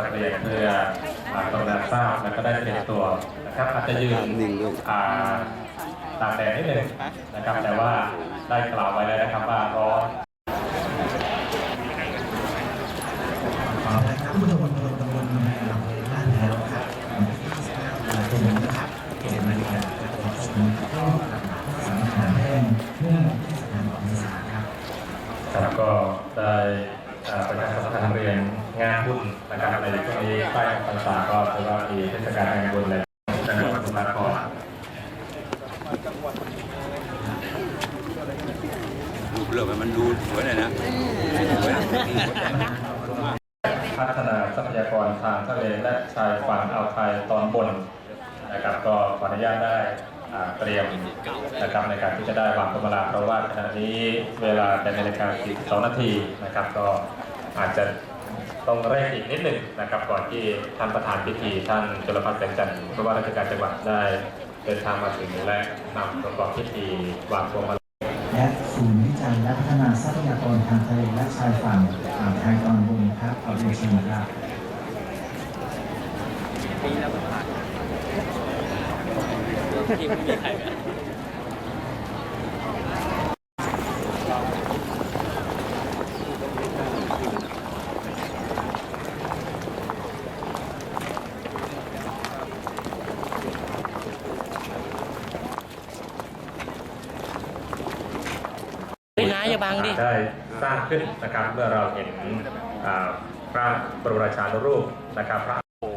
นะครับเรียนเพื่ออ่ากรุณาทราบแล้วก็ได้เตรียมตัวนะครับอาจจะยืนนิ่งด้วยอ่าตากแดดนิดหนึ่งนะครับ แต่ว่าได้กล่าวไว้แล้วนะครับว่าร้อนขอนะครับผู้ชมตำบลตำบลในอำเภอบ้านแล้วครับวันที่29ตุลาคมนะครับเขตนาฬิกาครับชมก็สำนักงานแห้งเนื่องเทศกาลออกพรรษาครับครับก็ได้อ่าประชาสัมพันธ์เรียน งานบุญนะครับในช่วงนี้ใกล้ออกพรรษาก็ถือว่ามีเทศกาลงานบุญเลยจังหวัดสมุทรสาครรูปเรื่องมันดูสวยหน่อยนะพัฒนาทรัพยากรทางทะเลและชายฝั่งอ่าวไทยตอนบนนะครับก็ขออนุญาตได้เตรียมนะครับในการที่จะได้วางพวงมาลาเพราะว่าขณะนี้เวลาเป็นนาฬิกา42นาทีนะครับ ก็อาจจะ ต้องเร่งอีกนิดหนึ่งนะครับ ก่อนที่ท่านประธานพิธีท่านจุลพัฒน์แสงจันทร์ผู้ว่าราชการจังหวัดได้เดินทางมาถึงและนำประกอบพิธีวางพวงมาลาและศูนย์วิจัยและพัฒนาทรัพยากรทางทะเลและชายฝั่งอ่าวไทยตอนบนครับขอเรียนเชิญครับที่ไม่มีใครเลย อย่าบังดิ ได้สร้างขึ้นนะครับเมื่อเราเห็นอ่าพระบรมราชานุรูปนะครับพระโอ้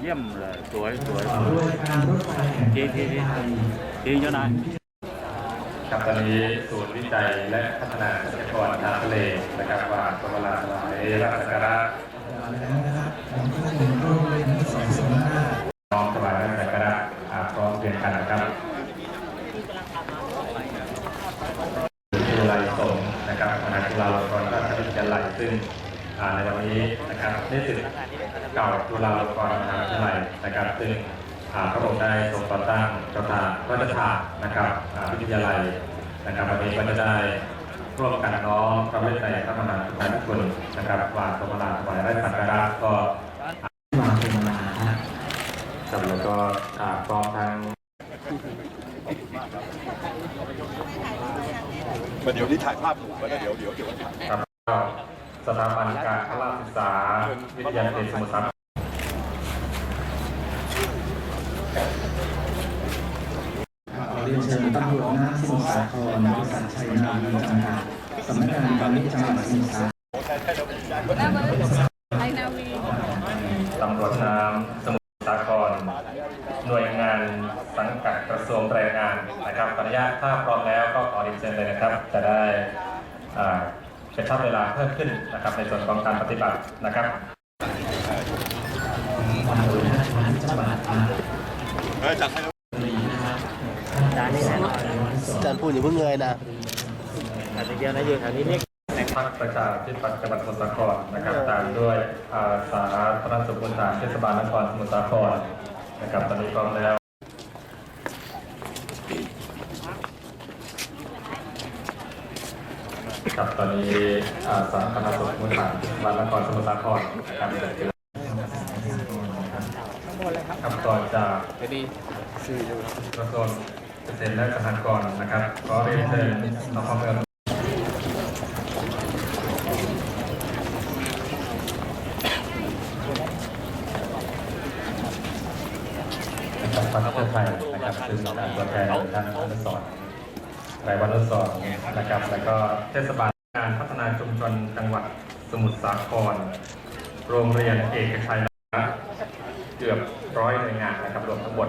เยี่ยมเลยสวยสวยต่อด้วยการรถไฟแห่งประเทศไทย ดีเจ้านาย ครับตอนนี้ศูนย์วิจัยและพัฒนาทรัพยากรทางทะเลนะครับว่าพระบรมราชานุราชการะ แล้วนะครับผมก็ถึงร่วมเล่นที่สองสมนา น้อมถวายราชการะอ่าพร้อมเรียนกันนะครับวิทยาลัยสงฆ์นะครับคณะจุฬาลงกรณราชวิทยาลัยซึ่งอ่าในวันนี้นะครับนิสิต เก่ากรณ์มหาวิทยาลัยนะครับ ซึ่งพระองค์ได้ทรงก่อตั้งเจ้าตาพระราชทานนะครับวิทยาลัยนะครับวันนี้ก็จะได้ร่วมกันน้อมพระเวทในพระมหากรุณาธิคุณนะครับวางพระบรมราถวายราชสักการะก็วางเป็นเวลาครับครับแล้วก็พร้อมทั้งเดี๋ยวนี้ถ่ายภาพหมู่แล้วเดี๋ยวเดี๋ยวเดี๋ยวถ่ายครับสถาบันการพละราชศึกษาวิทยาเขตสมุทรสาคร ขอ เรียนเชิญตำรวจน้ำสมุทรสาครบริษัทชัยนาวีจำกัดสำนักงานพาณิชย์จังหวัดสมุทรสาครไอนาวีตำรวจน้ำสมุทรสาคร หน่วยงานสังกัดกระทรวงแรงงานนะครับขออนุญาตถ้าพร้อมแล้วก็ขอเรียนเชิญเลยนะครับ จะได้อ่ากระชับเวลาเพิ่มขึ้นนะครับในส่วนของการปฏิบัตินะครับ เออจัดให้แล้วจานนี้แน่นอนอาจารย์พูดอย่าเพิ่งเงยนะแต่ทีเดียวนะอยู่แถวนี้เรียกพรรคประชาธิปัตย์จังหวัดสมุทรสาครนะครับตามด้วยอาสาธารณสุขบนฐานเทศบาลนครสมุทรสาครนะครับตอนนี้พร้อมแล้วครับตอนนี้อาสาธารณสุขบนฐานเทศบาลนครสมุทรสาครนะครับ ครับก่อนจากกระทรวงเกษตรและสหกรณ์นะครับขอเรียนเชิญนครเมืองนะครับพรรคเพื่อไทยนะครับซึ่งการตัวแทนท่านอนุสรณ์ไรวันอนุสรณ์นะครับ แล้วก็เทศบาลการพัฒนาชุมชนจังหวัดสมุทรสาคร โรงเรียนเอกชัยนะเกือบร้อยหน่วยงานนะครับรวมทั้งหมด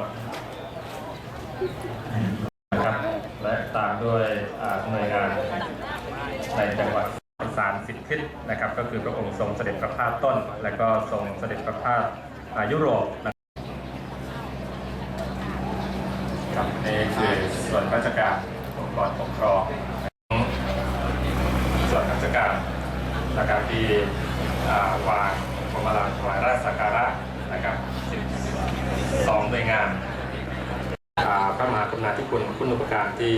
นะครับ และตามด้วยหน่วยงานในจังหวัดสารสิทธิ์ขึ้นนะครับ ก็คือพระองค์ทรงเสด็จประพาสต้น และก็ทรงเสด็จประพาสยุโรปนะครับนี่คือส่วนราชการองค์กรปกครองส่วนราชการนะครับที่วางพวงมาลาถวายราชสักการะนะครับ12หน่วยงาน พระมหากรุณาธิคุณคุณอุปการที่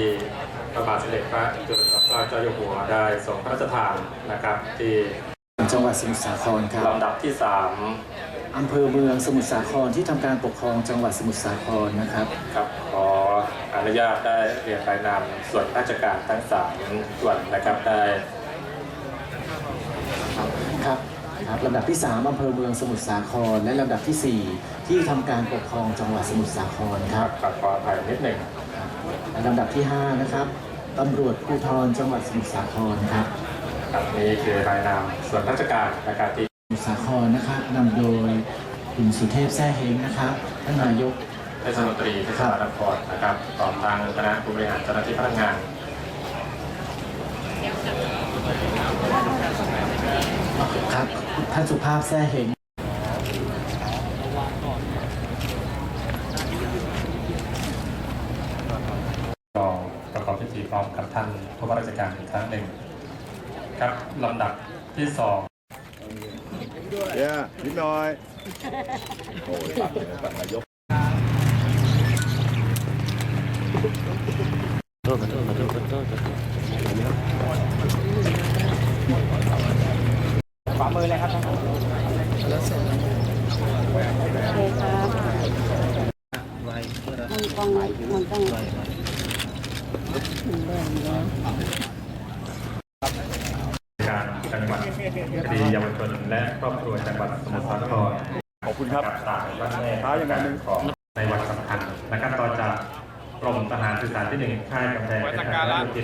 พระบาทสมเด็จพระจุลจอมเกล้าเจ้าอยู่หัวได้ทรงพระราชทานนะครับ ที่จจังหวัดสมุทรสาครครับลำดับที่สามอำเภอเมืองสมุทรสาครที่ทำการปกครองจังหวัดสมุทรสาครนะครับครับขออนุญาตได้เรียนรายนามส่วนราชการทั้งสามส่วนนะครับได้ครับ ครับลำดับที่ 3อำเภอเมืองสมุทรสาคร และลำดับทีสี่4 ที่ทำการปกครองจังหวัดสมุทรสาครครับครับขออภัยนิดหนึ่งและลำดับที่ 5 นะครับตำรวจภูธรจังหวัดสมุทรสาครครับครับนี่คือรายนามส่วนราชการนะครับที่สมุทรสาครนะครับนำโดยคุณสุเทพแซ่เฮงนะครับท่านนายก เทศมนตรีเทศบาลนครนะครับต่อทางคณะผู้บริหารเจ้าหน้าที่พนักงาน ครับท่านสุภาพแซ่เฮงรองประกอบพิธีพร้อมกับท่านผู้ว่าราชการอีกครั้งหนึ่งครับลำดับที่สองเดี๋ยวนิดหน่อยโอ้ยตัดเลยตัดนายกโทษขอโทษขอโทษขอโทษขอโทษ มันต้องมันต้องการจังหวัดคดีเยาวชนและครอบครัวจังหวัดสมุทรสาครขอบคุณครับสายวันแม่ท้าอย่างนั้นหนึ่งของในวันสำคัญนะครับต่อจากกรมทหารสื่อสารที่หนึ่งค่ายกำแพงเพชรและดุจิต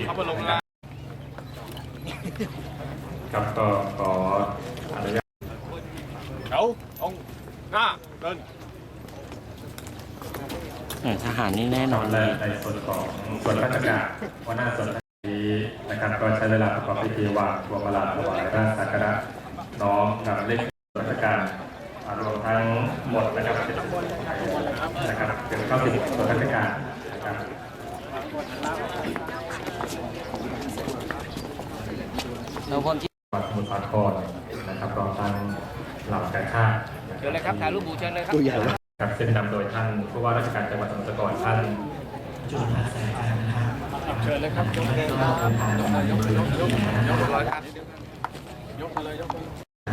ครับก็ขออนุญาต เอาองหน้าเดินเออทหารนี่แน่นอนและเลยในส่วนของส่วนราชการหัวหน้าส่วนราชการนี้นะครับก็ใช้เวลาประกอบพิธีวางพวงมาลาถวายราชสักการะน้อมนำเลขส่วนราชการอ่ารวมทั้งหมดนะครับเป็นนะครับเป็นเข้าสิบส่วนราชการนะครับเราคนที่ ครับถ่ายรูปหมู่เชิญเลยครับครับซึ่งนำโดยท่านผู้ว่าราชการจังหวัดสมุทรสาครท่านจุฬาแสงการนะครับเชิญเลยครับยกเลยก็เป็นการดำเนินการยกเลยครับ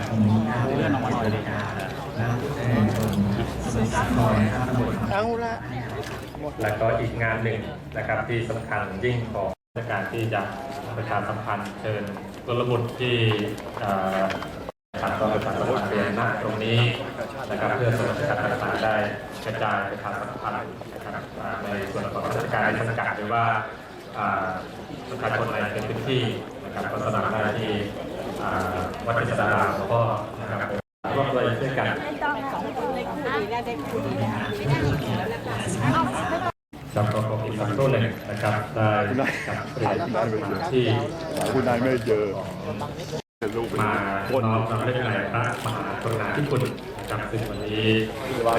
ตรงนี้นะครับเรื่องออกมาหน่อยเลยครับแล้วทุกคนสมุทรสาครนะครับตำรวจเอาละและก็อีกงานหนึ่งนะครับที่สำคัญยิ่งของในการที่จะประชาสัมพันธ์เชิญกลบุตรที่ เอ่อผ่านกองประชาสัมพันธ์เรียนณตรงนี้นะครับเพื่อส่วนราชการต่างๆได้กระจายประชาสัมพันธ์นะครับอ่าในส่วนของราชการในสังกัดหรือว่าอ่าประชาชนในพื้นที่นะครับก็สมัครได้ที่อ่าวัดเจษฎาหลวงพ่อนะครับร่วมด้วยช่วยกันครับก็ขอบคุณสักครู่หนึ่งนะครับได้จัดเตรียมสถานที่คุณนายไม่เจอ เป็นเป็นมาคนน้อมรำลึกในพระมหากรุณาธิคุณกับซึ่งวันนี้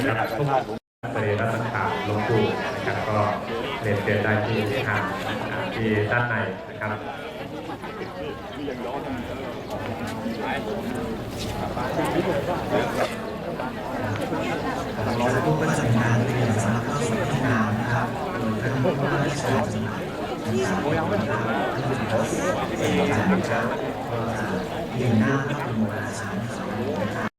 นะครับทุกเรียมสังขารหลวงปู่นะครับก็เรียนเชิญได้ที่ทางที่ด้านในนะครับเราจะต้องประจำการเรียมสำหรับเข้สู่พิธีงานนะครับโดยท่านผู้ว่าราชการจังหวัดนะครับท่านผู้ว่าราชการนะครับ เรียนหน้าพระบรมราชานุ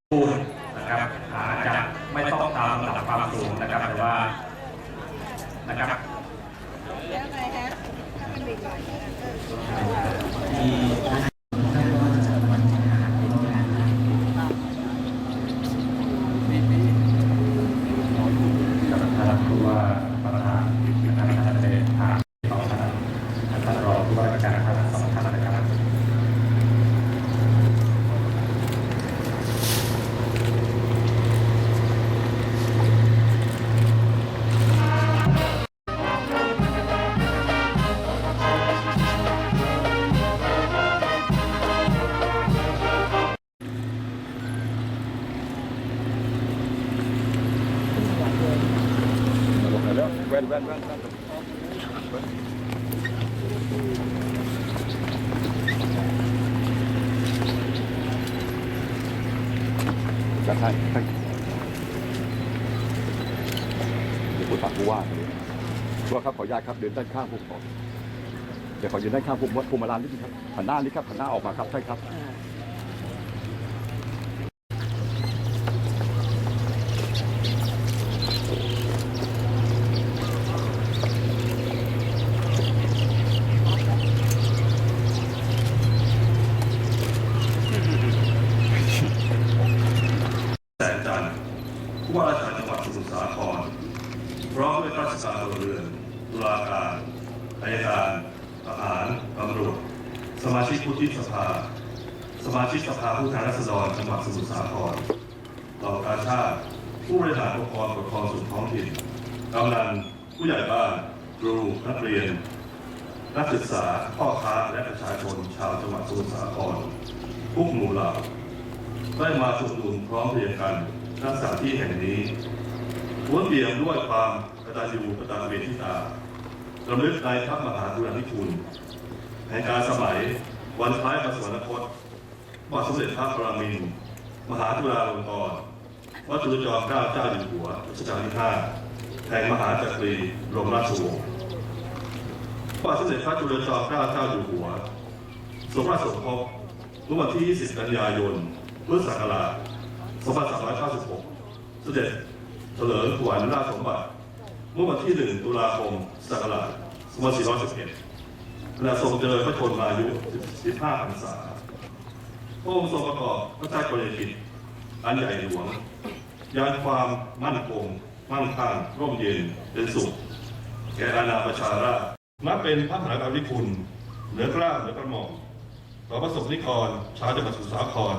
นแว่นแว่นแว่นจัดให้ให้เดี๋ยวคุณฝากผู้ว่าผู้ว่าครับขออนุญาตครับเดินด้านข้างผมก่อนเดี๋ยวขอยืนด้านข้างผมวัดภูมิลานนิดนึงครับหันหน้านิดครับหันหน้าออกมาครับใช่ครับ ผู้ว่าราชการจังหวัดสมุทรสาคร พร้อมด้วยราชการลเรือนตุลาการอายการทหารตำรวจ สมาชิกผู้ที่สภา สมาชิกสภาผู้แทนราษฎรจังหวัดสมุทรสาครเหล่ากาชาติผู้บริหารองค์กรปกครองส่วนท้องถิ่นกำนันผู้ใหญ่บ้านครูนักเรียน นักศึกษาพ่อค้าและประชาชนชาวจังหวัดสมุทรสาครพวกหมู่เหล่าได้มาสมดุลพร้อมเพรียงกัน ณสถานที่แห่งนี้ล้วนเปี่ยมด้วยความกตัญญูกตเวทิตาระลึกในพระมหากรุณาธิคุณแห่งการสมัยวันคล้ายพระสวรรคตบาทสมเด็จพระปรมินทรมหาจุฬาลงกรณ์วัดจุลจอมเกล้าเจ้าอยู่หัวรัชกาลที่ห้าแห่งมหาจักรีรมราชวงศ์พระบาทสมเด็จพระจุลจอมเกล้าเจ้าอยู่หัวทรงพระสมภพเมื่อวันที่ 20 กันยายน พุทธศักราช 2396 เสด็จเถลิงถวายราชสมบัติ เมื่อวันที่ 1 ตุลาคมศักราช2411และทรงเจริญพระชนมายุ 15พรรษาพระองค์ทรงประกอบพระราชกรณียกิจอันใหญ่หลวงยานความมั่นคงมั่งคั่งร่มเย็นเป็นสุข แก่อาณาประชาราษฎร์นับเป็นพระมหากรุณาธิคุณเหนือกล้าเหนือกระหม่อมต่อพระสงฆ์นิกรชาวจังหวัดสุสาคร